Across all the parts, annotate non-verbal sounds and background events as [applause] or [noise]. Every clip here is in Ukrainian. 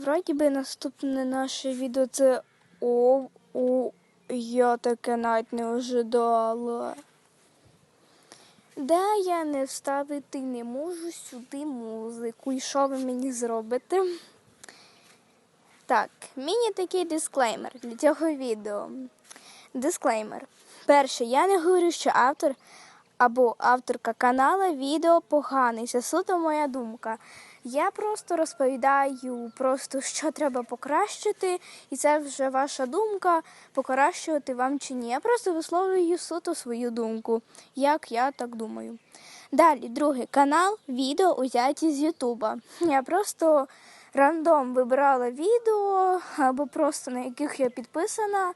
вроді би наступне наше відео це о, о, я таке навіть не ожидала. Да, я не вставити не можу сюди музику. І що ви мені зробите? Так, міні такий дисклеймер для цього відео. Дисклеймер. Перше, я не говорю, що автор або авторка канала відео поганий. Це суто моя думка. Я просто розповідаю, просто що треба покращити, і це вже ваша думка, покращувати вам чи ні. Я просто висловлюю суто свою думку, як я так думаю. Далі, другий канал відео узяті з Ютуба. Я просто рандом вибирала відео або просто на яких я підписана.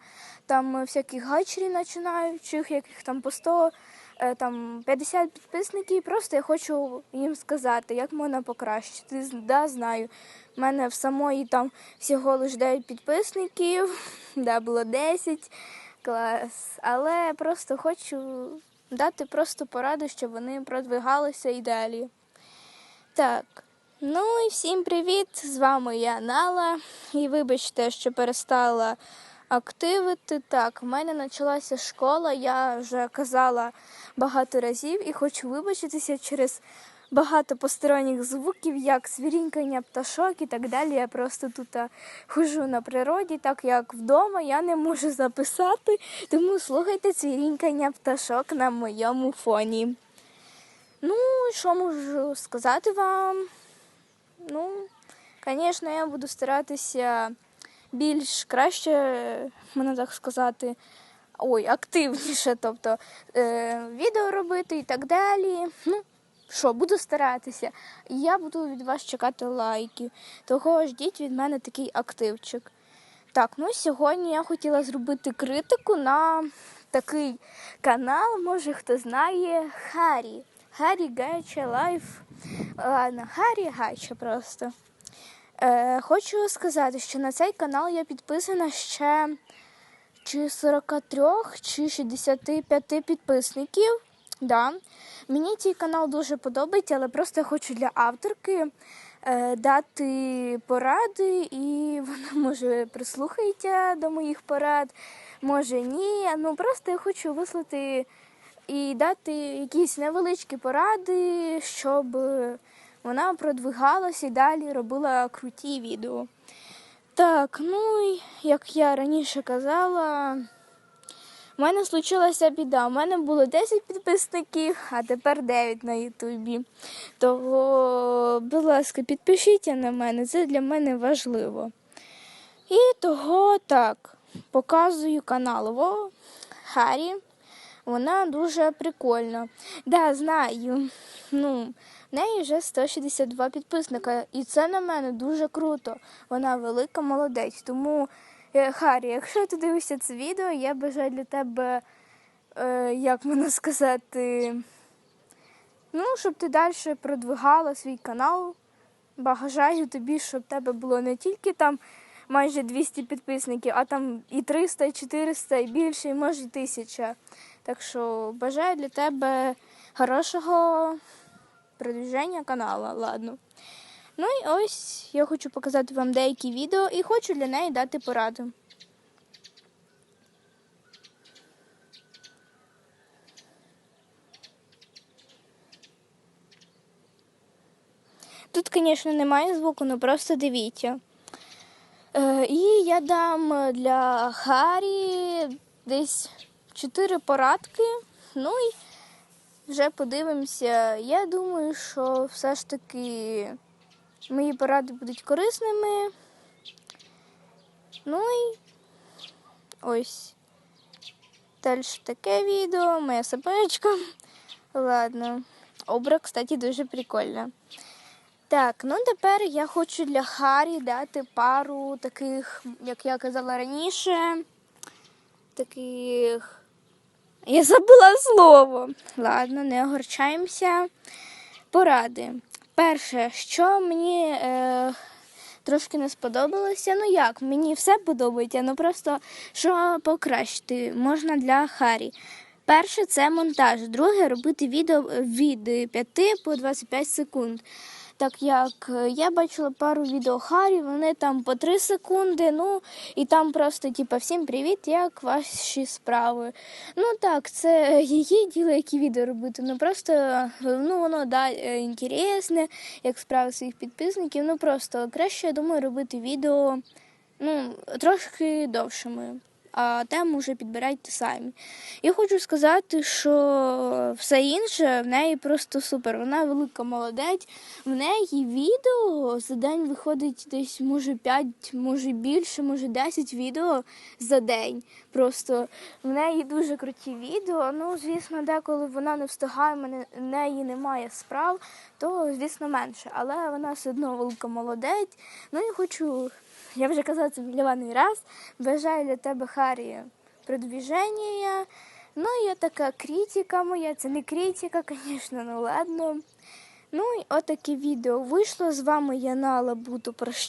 Там е, всяких гачерів починаючих, яких там по 100, е, там 50 підписників. Просто я хочу їм сказати, як можна покращити. Да, знаю. У мене в самої там всього лише 9 підписників, [laughs] да, було 10. Клас. Але просто хочу дати просто пораду, щоб вони продвигалися і далі. Так. Ну і всім привіт! З вами я Нала. І вибачте, що перестала активити. Так, в мене почалася школа, я вже казала багато разів і хочу вибачитися через багато посторонніх звуків, як свірінькання пташок і так далі. Я просто тут а, хожу на природі, так як вдома я не можу записати, тому слухайте цвірінькання пташок на моєму фоні. Ну, що можу сказати вам? Ну, звісно, я буду старатися більш краще, можна так сказати, ой, активніше, тобто е, відео робити і так далі. Ну, що, буду старатися. І я буду від вас чекати лайків. Того ждіть від мене такий активчик. Так, ну сьогодні я хотіла зробити критику на такий канал, може хто знає, Харі. Харі Гайча Лайф. Ладно, Харі Гайча просто. Е, хочу сказати, що на цей канал я підписана ще чи 43, чи 65 підписників. Да. Мені цей канал дуже подобається, але просто хочу для авторки е, дати поради, і [laughs] вона може прислухається до моїх порад, може ні. Ну просто я хочу вислати і дати якісь невеличкі поради, щоб вона продвигалася і далі робила круті відео. Так, ну і як я раніше казала, у мене случилася біда. У мене було 10 підписників, а тепер 9 на Ютубі. Того, будь ласка, підпишіться на мене, це для мене важливо. І того так, показую канал Во Харі. Вона дуже прикольна. Да, знаю. Ну, в неї вже 162 підписника, і це на мене дуже круто. Вона велика молодець. Тому, е, Харі, якщо ти дивишся це відео, я бажаю для тебе, е, як можна сказати, ну, щоб ти далі продвигала свій канал. Бажаю тобі, щоб тебе було не тільки там майже 200 підписників, а там і 300, і 400, і більше, і може і 1000. Так що бажаю для тебе хорошого продвіження каналу, ладно. Ну і ось я хочу показати вам деякі відео і хочу для неї дати пораду. Тут, звісно, немає звуку, ну просто дивіться. Е, і я дам для Харі десь чотири порадки. Ну і вже подивимося. Я думаю, що все ж таки мої поради будуть корисними. Ну і ось. Далі таке відео, моя собачка. Ладно. Образ, кстати, дуже прикольна. Так, ну тепер я хочу для Харі дати пару таких, як я казала раніше, таких. Я забула слово. Ладно, не огорчаємося. Поради. Перше, що мені е, трошки не сподобалося. Ну як, мені все подобається, ну просто що покращити можна для Харі. Перше це монтаж. Друге робити відео від 5 по 25 секунд. Так як е, я бачила пару відео Харі, вони там по 3 секунди, ну і там просто, типу, всім привіт, як ваші справи. Ну так, це її діло, які відео робити. Ну просто ну воно да, е, інтересне, як справи своїх підписників. Ну просто краще, я думаю, робити відео ну, трошки довшими. А тему вже підбирайте самі. Я хочу сказати, що все інше в неї просто супер. Вона велика молодець. В неї відео за день виходить десь, може, 5, може більше, може 10 відео за день. Просто в неї дуже круті відео. Ну, звісно, деколи вона не встигає, мене- неї немає справ, то, звісно, менше. Але вона все одно велика молодець. Ну і хочу, я вже казала це мільйонний раз. Бажаю для тебе, Харі, продвіження. Ну, є така критика моя, це не критика, звісно, ну ладно. Ну і отаке відео вийшло. З вами я Нала буду прощатися.